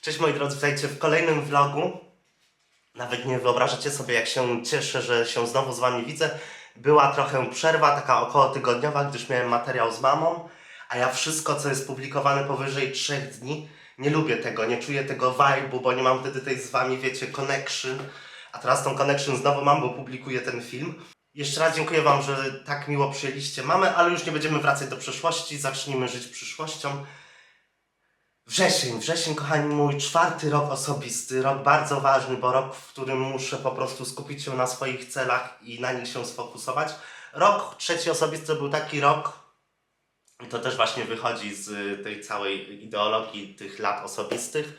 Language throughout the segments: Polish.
Cześć moi drodzy, witajcie w kolejnym vlogu. Nawet nie wyobrażacie sobie, jak się cieszę, że się znowu z wami widzę. Była trochę przerwa, taka około tygodniowa, gdyż miałem materiał z mamą, a ja wszystko, co jest publikowane powyżej 3 dni, nie lubię tego, nie czuję tego vibe'u, bo nie mam wtedy tej z wami, wiecie, connection. A teraz tą connection znowu mam, bo publikuję ten film. Jeszcze raz dziękuję wam, że tak miło przyjęliście mamę, ale już nie będziemy wracać do przeszłości, zacznijmy żyć przyszłością. Wrzesień, wrzesień, kochani, mój czwarty rok osobisty, rok bardzo ważny, bo rok, w którym muszę po prostu skupić się na swoich celach i na nich się sfokusować. Rok trzeci osobisty był taki rok, i to też właśnie wychodzi z tej całej ideologii tych lat osobistych.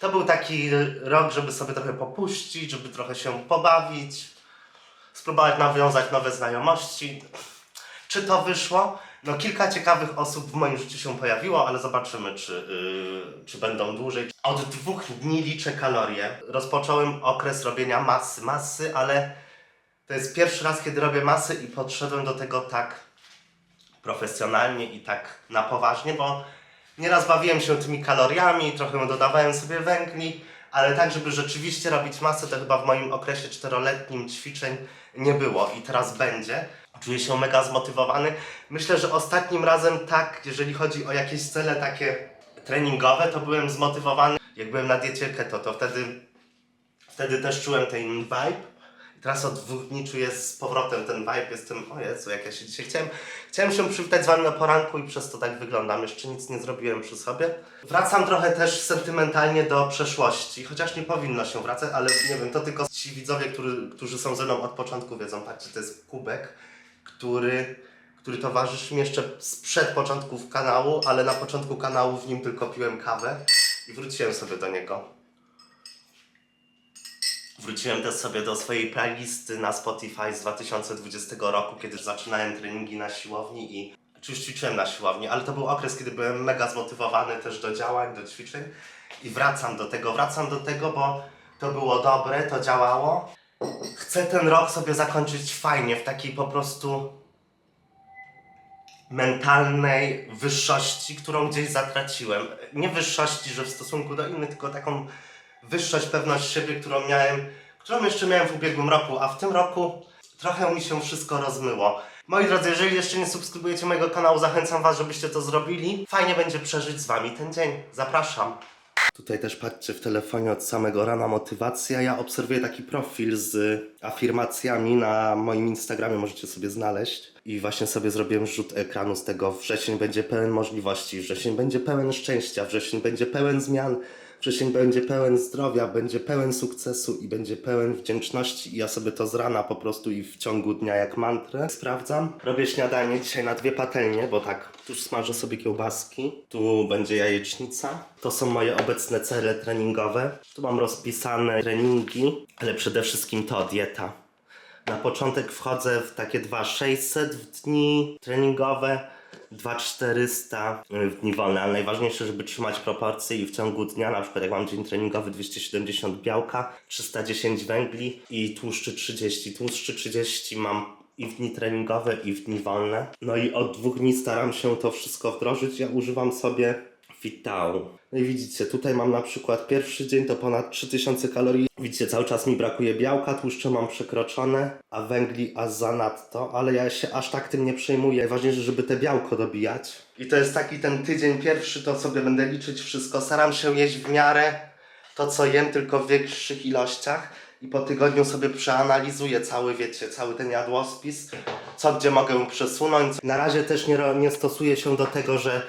To był taki rok, żeby sobie trochę popuścić, żeby trochę się pobawić, spróbować nawiązać nowe znajomości. Czy to wyszło? No kilka ciekawych osób w moim życiu się pojawiło, ale zobaczymy, czy, yy, czy będą dłużej. Od dwóch dni liczę kalorie. Rozpocząłem okres robienia masy, masy, ale to jest pierwszy raz, kiedy robię masy i podszedłem do tego tak profesjonalnie i tak na poważnie, bo nieraz bawiłem się tymi kaloriami, trochę dodawałem sobie węgli, ale tak, żeby rzeczywiście robić masę, to chyba w moim okresie czteroletnim ćwiczeń nie było i teraz będzie. Czuję się mega zmotywowany. Myślę, że ostatnim razem tak, jeżeli chodzi o jakieś cele takie treningowe, to byłem zmotywowany. Jak byłem na diecie keto, to wtedy, wtedy też czułem ten vibe. Teraz od dwóch dni czuję z powrotem ten vibe. Jestem, o Jezu, jak ja się dzisiaj chciałem. Chciałem się przywitać z Wami o poranku i przez to tak wyglądam. Jeszcze nic nie zrobiłem przy sobie. Wracam trochę też sentymentalnie do przeszłości, chociaż nie powinno się wracać, ale nie wiem, to tylko ci widzowie, którzy, którzy są ze mną od początku wiedzą. Patrzcie, to jest kubek, który, który towarzyszy mi jeszcze sprzed początków kanału, ale na początku kanału w nim tylko piłem kawę i wróciłem sobie do niego. Wróciłem też sobie do swojej playlisty na Spotify z 2020 roku, kiedy zaczynałem treningi na siłowni i czy już ćwiczyłem na siłowni, ale to był okres, kiedy byłem mega zmotywowany też do działań, do ćwiczeń i wracam do tego, wracam do tego, bo to było dobre, to działało. Chcę ten rok sobie zakończyć fajnie, w takiej po prostu mentalnej wyższości, którą gdzieś zatraciłem. Nie wyższości, że w stosunku do innych, tylko taką wyższość, pewność siebie, którą miałem, którą jeszcze miałem w ubiegłym roku, a w tym roku trochę mi się wszystko rozmyło. Moi drodzy, jeżeli jeszcze nie subskrybujecie mojego kanału, zachęcam Was, żebyście to zrobili. Fajnie będzie przeżyć z Wami ten dzień. Zapraszam. Tutaj też patrzcie w telefonie od samego rana motywacja. Ja obserwuję taki profil z afirmacjami na moim Instagramie, możecie sobie znaleźć. I właśnie sobie zrobiłem rzut ekranu z tego. Wrzesień będzie pełen możliwości, wrzesień będzie pełen szczęścia, wrzesień będzie pełen zmian, wrzesień będzie pełen zdrowia, będzie pełen sukcesu i będzie pełen wdzięczności. I ja sobie to z rana po prostu i w ciągu dnia jak mantrę sprawdzam. Robię śniadanie dzisiaj na dwie patelnie, bo tak, tu smażę sobie kiełbaski, tu będzie jajecznica. To są moje obecne cele treningowe. Tu mam rozpisane treningi, ale przede wszystkim to dieta. Na początek wchodzę w takie 2600 w dni treningowe, 2400 w dni wolne, ale najważniejsze, żeby trzymać proporcje i w ciągu dnia, na przykład jak mam dzień treningowy 270 białka, 310 węgli i tłuszczy 30. Tłuszczy 30 mam i w dni treningowe i w dni wolne. No i od dwóch dni staram się to wszystko wdrożyć. Ja używam sobie Fitau. No i widzicie, tutaj mam na przykład pierwszy dzień to ponad 3000 kalorii. Widzicie, cały czas mi brakuje białka, tłuszcze mam przekroczone, a węgli a zanadto, ale ja się aż tak tym nie przejmuję. Najważniejsze, żeby te białko dobijać. I to jest taki ten tydzień pierwszy, to sobie będę liczyć wszystko. Staram się jeść w miarę to, co jem, tylko w większych ilościach. I po tygodniu sobie przeanalizuję cały, wiecie, cały ten jadłospis, co gdzie mogę przesunąć. Na razie też nie, nie stosuję się do tego, że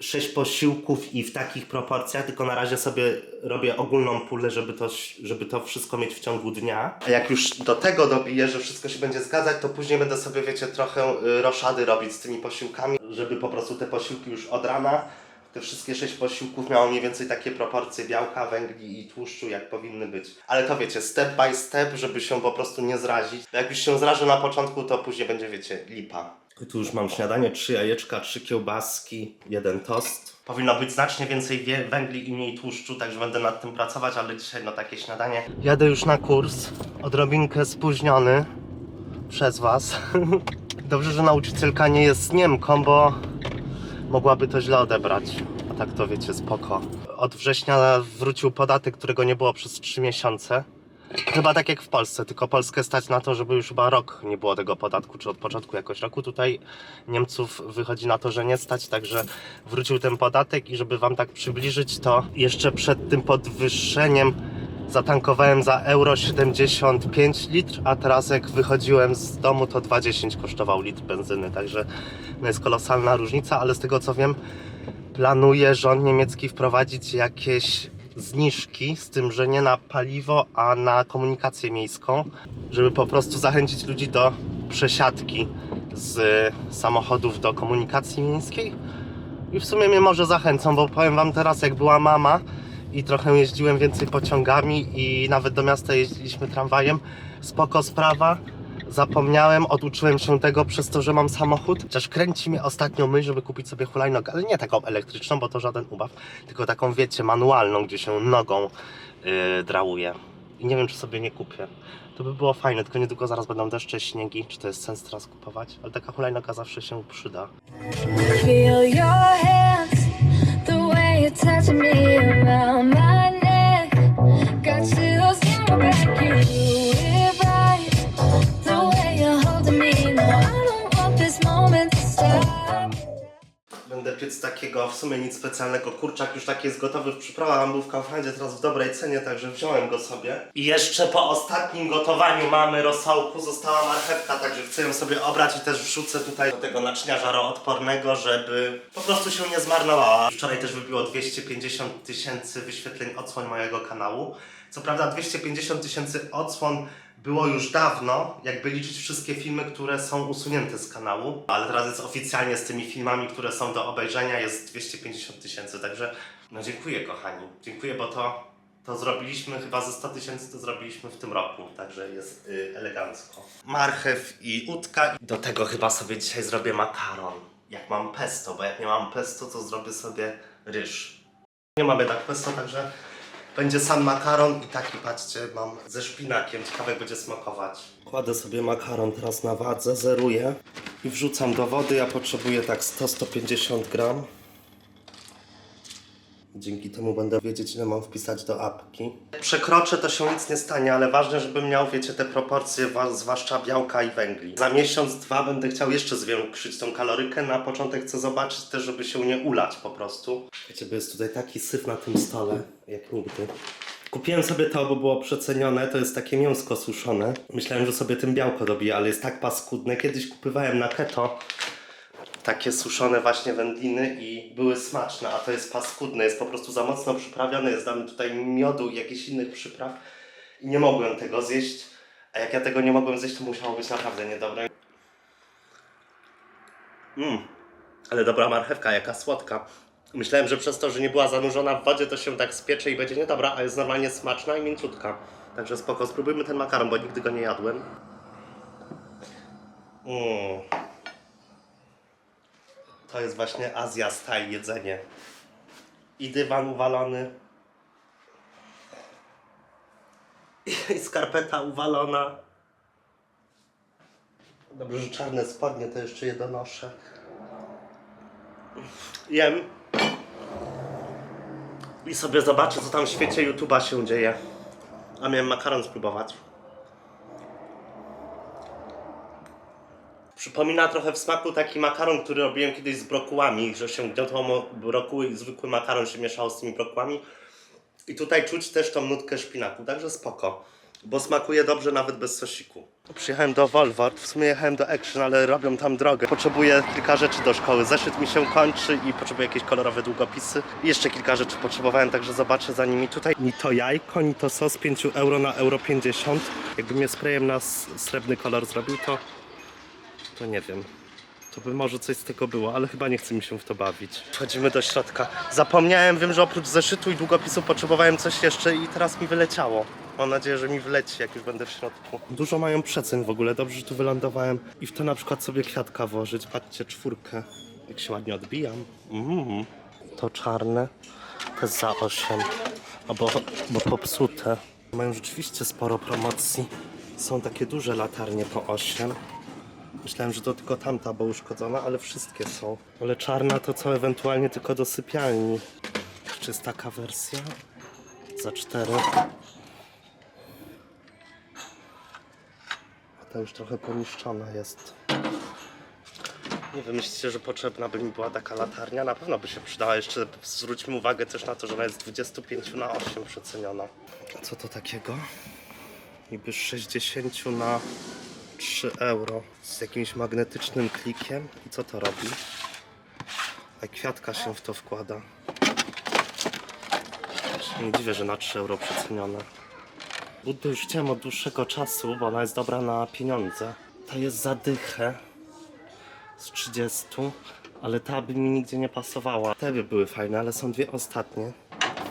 sześć posiłków i w takich proporcjach, tylko na razie sobie robię ogólną pulę, żeby to, żeby to wszystko mieć w ciągu dnia. A jak już do tego dobiję, że wszystko się będzie zgadzać, to później będę sobie, wiecie, trochę y, roszady robić z tymi posiłkami, żeby po prostu te posiłki już od rana, te wszystkie sześć posiłków miało mniej więcej takie proporcje białka, węgli i tłuszczu, jak powinny być. Ale to wiecie, step by step, żeby się po prostu nie zrazić. Jak już się zrażę na początku, to później będzie, wiecie, lipa. Tu już mam śniadanie, trzy jajeczka, trzy kiełbaski, jeden tost. Powinno być znacznie więcej węgli i mniej tłuszczu, także będę nad tym pracować, ale dzisiaj no takie śniadanie. Jadę już na kurs, odrobinkę spóźniony przez Was. Dobrze, że nauczycielka nie jest Niemką, bo mogłaby to źle odebrać. A tak to wiecie, spoko. od września wrócił podatek, którego nie było przez 3 miesiące. Chyba tak jak w Polsce, tylko Polskę stać na to, żeby już chyba rok nie było tego podatku, czy od początku jakoś roku. Tutaj Niemców wychodzi na to, że nie stać, także wrócił ten podatek i żeby wam tak przybliżyć, to jeszcze przed tym podwyższeniem zatankowałem za euro 75 litr, a teraz jak wychodziłem z domu to 2,10 kosztował litr benzyny, także no jest kolosalna różnica, ale z tego co wiem planuje rząd niemiecki wprowadzić jakieś zniżki, z tym, że nie na paliwo, a na komunikację miejską, żeby po prostu zachęcić ludzi do przesiadki z samochodów do komunikacji miejskiej. I w sumie mnie może zachęcą, bo powiem wam teraz, jak była mama i trochę jeździłem więcej pociągami i nawet do miasta jeździliśmy tramwajem, spoko sprawa. Zapomniałem, oduczyłem się tego przez to, że mam samochód. Chociaż kręci mnie ostatnio myśl, żeby kupić sobie hulajnogę, ale nie taką elektryczną, bo to żaden ubaw, tylko taką, wiecie, manualną, gdzie się nogą yy, drałuje. I nie wiem, czy sobie nie kupię. To by było fajne, tylko niedługo zaraz będą deszcze, śniegi. Czy to jest sens teraz kupować? Ale taka hulajnoga zawsze się przyda. Touching me around my neck. Got chills my back, you takiego w sumie nic specjalnego. Kurczak już taki jest gotowy w przyprawach. Był w Kauflandzie teraz w dobrej cenie, także wziąłem go sobie. I jeszcze po ostatnim gotowaniu mamy rosołku została marchewka, także chcę ją sobie obrać i też wrzucę tutaj do tego naczynia żaroodpornego, żeby po prostu się nie zmarnowała. Wczoraj też wybiło 250 tysięcy wyświetleń odsłon mojego kanału. Co prawda 250 tysięcy odsłon było już dawno, jakby liczyć wszystkie filmy, które są usunięte z kanału, ale teraz jest oficjalnie z tymi filmami, które są do obejrzenia, jest 250 tysięcy, także no dziękuję kochani, dziękuję, bo to, to zrobiliśmy, chyba ze 100 tysięcy to zrobiliśmy w tym roku, także jest y, elegancko. Marchew i udka, do tego chyba sobie dzisiaj zrobię makaron, jak mam pesto, bo jak nie mam pesto, to zrobię sobie ryż. Nie mamy tak pesto, także będzie sam makaron i taki, patrzcie, mam ze szpinakiem. Ciekawe będzie smakować. Kładę sobie makaron teraz na wadze, zeruję i wrzucam do wody. Ja potrzebuję tak 100-150 gram. Dzięki temu będę wiedzieć, ile mam wpisać do apki. Przekroczę, to się nic nie stanie, ale ważne, żebym miał, wiecie, te proporcje, zwłaszcza białka i węgli. Za miesiąc, dwa będę chciał jeszcze zwiększyć tą kalorykę. Na początek chcę zobaczyć też, żeby się nie ulać po prostu. Wiecie, bo jest tutaj taki syf na tym stole, jak nigdy. Kupiłem sobie to, bo było przecenione. To jest takie mięsko suszone. Myślałem, że sobie tym białko dobiję, ale jest tak paskudne. Kiedyś kupywałem na keto takie suszone właśnie wędliny i były smaczne, a to jest paskudne, jest po prostu za mocno przyprawione, jest dane tutaj miodu i jakichś innych przypraw i nie mogłem tego zjeść, a jak ja tego nie mogłem zjeść, to musiało być naprawdę niedobre. Mmm, ale dobra marchewka, jaka słodka. Myślałem, że przez to, że nie była zanurzona w wodzie, to się tak spiecze i będzie niedobra, a jest normalnie smaczna i mięciutka. Także spoko, spróbujmy ten makaron, bo nigdy go nie jadłem. Mmm. To jest właśnie Azja style jedzenie. I dywan uwalony. I skarpeta uwalona. Dobrze, że czarne spodnie to jeszcze je donoszę. Jem. I sobie zobaczę, co tam w świecie YouTube'a się dzieje. A miałem makaron spróbować. Przypomina trochę w smaku taki makaron, który robiłem kiedyś z brokułami, że się gniotło brokuły i zwykły makaron się mieszało z tymi brokułami. I tutaj czuć też tą nutkę szpinaku, także spoko. Bo smakuje dobrze nawet bez sosiku. Przyjechałem do Volvo, w sumie jechałem do Action, ale robią tam drogę. Potrzebuję kilka rzeczy do szkoły. Zeszyt mi się kończy i potrzebuję jakieś kolorowe długopisy. I jeszcze kilka rzeczy potrzebowałem, także zobaczę za nimi tutaj. Ni to jajko, ni to sos 5 euro na euro 50. Jakby mnie sprayem na srebrny kolor zrobił, to to nie wiem. To by może coś z tego było, ale chyba nie chce mi się w to bawić. Wchodzimy do środka. Zapomniałem, wiem, że oprócz zeszytu i długopisu potrzebowałem coś jeszcze i teraz mi wyleciało. Mam nadzieję, że mi wleci, jak już będę w środku. Dużo mają przecen w ogóle, dobrze, że tu wylądowałem. I w to na przykład sobie kwiatka włożyć. Patrzcie, czwórkę. Jak się ładnie odbijam. Mm. To czarne, to jest za 8. Albo bo popsute. Mają rzeczywiście sporo promocji. Są takie duże latarnie po 8. Myślałem, że to tylko tamta była uszkodzona, ale wszystkie są. Ale czarna to co ewentualnie tylko do sypialni. Też jest taka wersja. Za 4. A ta już trochę poniszczona jest. Nie wiem, myślicie, że potrzebna by mi była taka latarnia? Na pewno by się przydała. Jeszcze zwróćmy uwagę też na to, że ona jest 25 na 8 przeceniona. Co to takiego? Niby z 60 na 3 euro. Z jakimś magnetycznym klikiem. I co to robi? A kwiatka się w to wkłada. Nie dziwię, że na 3 euro przecenione. Buddę już chciałem od dłuższego czasu, bo ona jest dobra na pieniądze. Ta jest za dychę z 30, ale ta by mi nigdzie nie pasowała. Te by były fajne, ale są dwie ostatnie.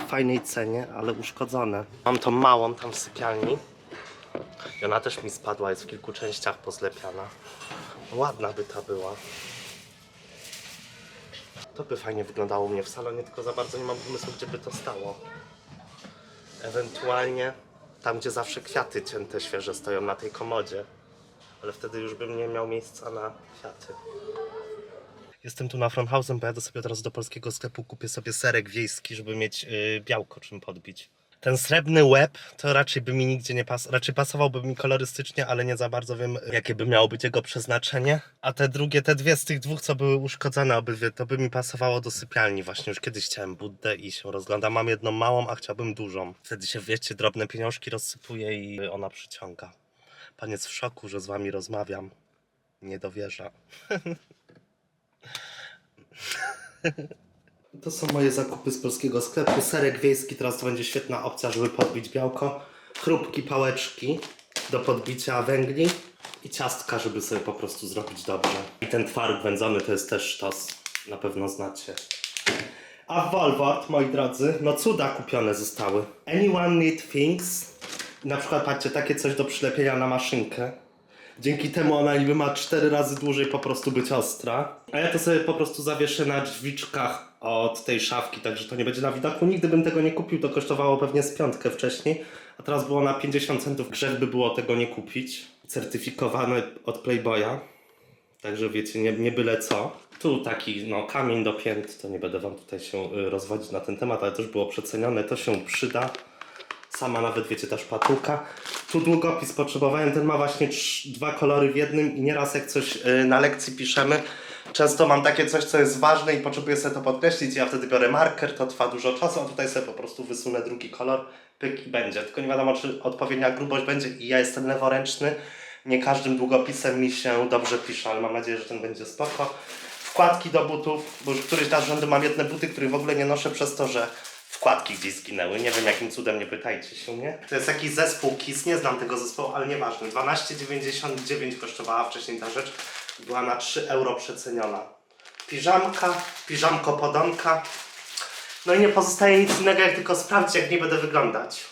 W fajnej cenie, ale uszkodzone. Mam tą małą tam w sypialni. I ona też mi spadła, jest w kilku częściach pozlepiana. Ładna by ta była. To by fajnie wyglądało u mnie w salonie, tylko za bardzo nie mam pomysłu, gdzie by to stało. Ewentualnie tam, gdzie zawsze kwiaty cięte świeże stoją na tej komodzie. Ale wtedy już bym nie miał miejsca na kwiaty. Jestem tu na Fronhausen, pojadę sobie teraz do polskiego sklepu, kupię sobie serek wiejski, żeby mieć yy, białko czym podbić. Ten srebrny łeb to raczej by mi nigdzie nie pasował, raczej pasowałby mi kolorystycznie, ale nie za bardzo wiem, jakie by miało być jego przeznaczenie. A te drugie, te dwie z tych dwóch, co były uszkodzone obydwie, to by mi pasowało do sypialni właśnie. Już kiedyś chciałem Buddę i się rozglądam. Mam jedną małą, a chciałbym dużą. Wtedy się, wiecie, drobne pieniążki rozsypuje i ona przyciąga. Pan jest w szoku, że z wami rozmawiam. Nie dowierza. To są moje zakupy z polskiego sklepu. Serek wiejski, teraz to będzie świetna opcja, żeby podbić białko. Chrupki, pałeczki do podbicia węgli i ciastka, żeby sobie po prostu zrobić dobrze. I ten twaróg wędzony to jest też sztos. Na pewno znacie. A w Wolwort, moi drodzy, no cuda kupione zostały. Anyone need things? Na przykład, patrzcie, takie coś do przylepienia na maszynkę. Dzięki temu ona niby ma 4 razy dłużej po prostu być ostra. A ja to sobie po prostu zawieszę na drzwiczkach od tej szafki, także to nie będzie na widoku. Nigdy bym tego nie kupił, to kosztowało pewnie z piątkę wcześniej. A teraz było na 50 centów. Grzech by było tego nie kupić. Certyfikowane od Playboya. Także wiecie, nie, nie byle co. Tu taki no, kamień do pięt, to nie będę wam tutaj się y, rozwodzić na ten temat, ale też było przecenione, to się przyda. Sama nawet wiecie ta szpatułka. Tu długopis potrzebowałem, ten ma właśnie trz- dwa kolory w jednym i nieraz jak coś y, na lekcji piszemy, często mam takie coś, co jest ważne i potrzebuję sobie to podkreślić ja wtedy biorę marker, to trwa dużo czasu, a tutaj sobie po prostu wysunę drugi kolor, pyk i będzie. Tylko nie wiadomo, czy odpowiednia grubość będzie i ja jestem leworęczny, nie każdym długopisem mi się dobrze pisze, ale mam nadzieję, że ten będzie spoko. Wkładki do butów, bo już któryś raz rzędu mam jedne buty, których w ogóle nie noszę przez to, że wkładki gdzieś zginęły. Nie wiem jakim cudem, nie pytajcie się mnie. To jest jakiś zespół KIS, nie znam tego zespołu, ale nieważne. 12,99 kosztowała wcześniej ta rzecz. Była na 3 euro przeceniona. Piżamka, piżamko podonka. No i nie pozostaje nic innego, jak tylko sprawdzić, jak nie będę wyglądać.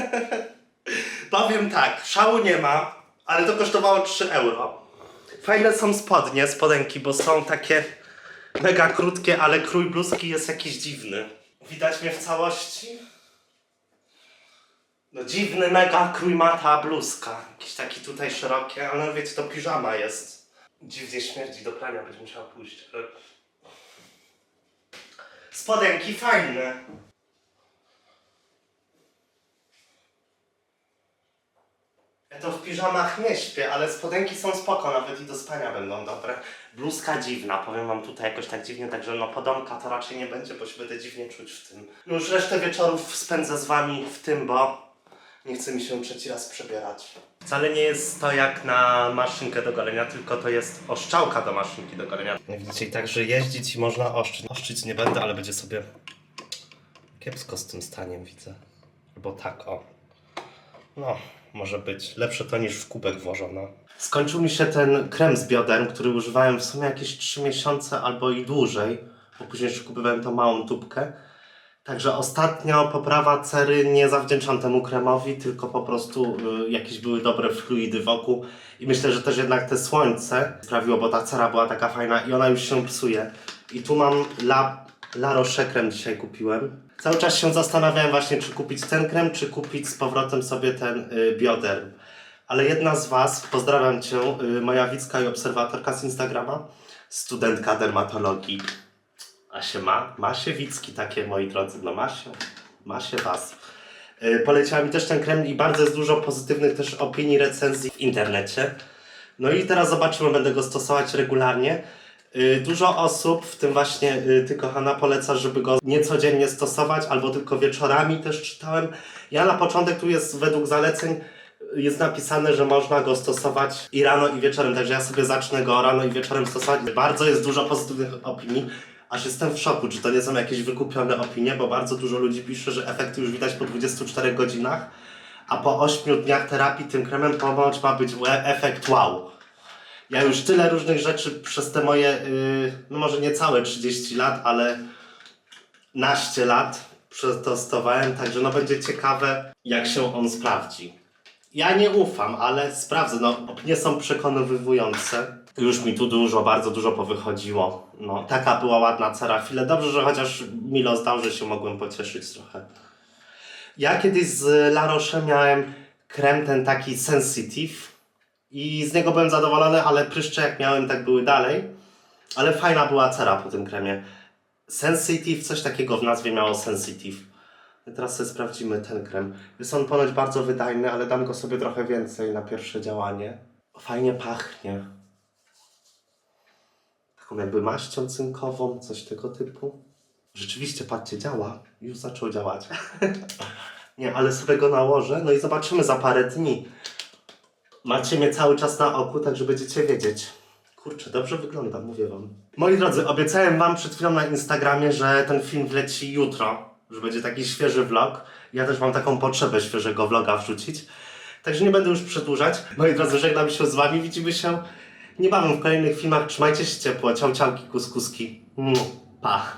Powiem tak, szału nie ma, ale to kosztowało 3 euro. Fajne są spodnie, spodenki, bo są takie mega krótkie, ale krój bluzki jest jakiś dziwny. Widać mnie w całości? No dziwny, mega krój ma ta bluzka. Jakiś taki tutaj szerokie, ale wiecie, to piżama jest. Dziwnie śmierdzi, do prania być musiała pójść. Spodenki fajne. To w piżamach nie śpię, ale spodenki są spoko, nawet i do spania będą dobre. Bluzka dziwna, powiem wam tutaj jakoś tak dziwnie, także no podomka to raczej nie będzie, bo się będę dziwnie czuć w tym. No już resztę wieczorów spędzę z wami w tym, bo nie chce mi się trzeci raz przebierać. Wcale nie jest to jak na maszynkę do golenia, tylko to jest oszczałka do maszynki do golenia. Jak widzicie, także jeździć i można oszczyć. Oszczyć nie będę, ale będzie sobie kiepsko z tym staniem, widzę. Albo tak, o. No, może być. Lepsze to niż w kubek włożono. Skończył mi się ten krem z bioder, który używałem w sumie jakieś 3 miesiące albo i dłużej, bo później jeszcze kupowałem tą małą tubkę. Także ostatnio poprawa cery nie zawdzięczam temu kremowi, tylko po prostu y, jakieś były dobre fluidy wokół. I myślę, że też jednak te słońce sprawiło, bo ta cera była taka fajna i ona już się psuje. I tu mam La, La Roche krem dzisiaj kupiłem. Cały czas się zastanawiałem właśnie, czy kupić ten krem, czy kupić z powrotem sobie ten y, bioderm. Ale jedna z Was, pozdrawiam Cię, y, moja widzka i obserwatorka z Instagrama, studentka dermatologii. A się ma, ma się Wicki takie, moi drodzy, no ma się, ma się was. Yy, poleciała mi też ten krem i bardzo jest dużo pozytywnych też opinii, recenzji w internecie. No i teraz zobaczymy, będę go stosować regularnie. Yy, Dużo osób, w tym właśnie yy, Ty kochana, poleca, żeby go niecodziennie stosować, albo tylko wieczorami też czytałem. Ja na początek tu jest według zaleceń jest napisane, że można go stosować i rano i wieczorem, także ja sobie zacznę go rano i wieczorem stosować. Bardzo jest dużo pozytywnych opinii, aż jestem w szoku, czy to nie są jakieś wykupione opinie, bo bardzo dużo ludzi pisze, że efekty już widać po 24 godzinach, a po 8 dniach terapii tym kremem ponoć ma być efekt wow. Ja już tyle różnych rzeczy przez te moje, yy, no może nie całe 30 lat, ale naście lat przetestowałem, także no będzie ciekawe, jak się on sprawdzi. Ja nie ufam, ale sprawdzę. No, opinie są przekonywujące. Już mi tu dużo, bardzo dużo powychodziło. No, taka była ładna cera chwilę. Dobrze, że chociaż Milo zdał, że się mogłem pocieszyć trochę. Ja kiedyś z La Roche miałem krem ten taki Sensitive i z niego byłem zadowolony, ale pryszcze jak miałem, tak były dalej. Ale fajna była cera po tym kremie. Sensitive, coś takiego w nazwie miało Sensitive. Teraz sobie sprawdzimy ten krem. Jest on ponoć bardzo wydajny, ale dam go sobie trochę więcej na pierwsze działanie. Fajnie pachnie. Taką jakby maścią cynkową, coś tego typu. Rzeczywiście, patrzcie, działa. Już zaczął działać. Nie, ale sobie go nałożę, no i zobaczymy za parę dni. Macie mnie cały czas na oku, także będziecie wiedzieć. Kurczę, dobrze wygląda, mówię wam. Moi drodzy, obiecałem wam przed chwilą na Instagramie, że ten film wleci jutro, że będzie taki świeży vlog. Ja też mam taką potrzebę świeżego vloga wrzucić. Także nie będę już przedłużać. Moi drodzy, żegnam się z wami. Widzimy się niebawem w kolejnych filmach. Trzymajcie się ciepło. Ciał, ciałki, kuskuski. Pa.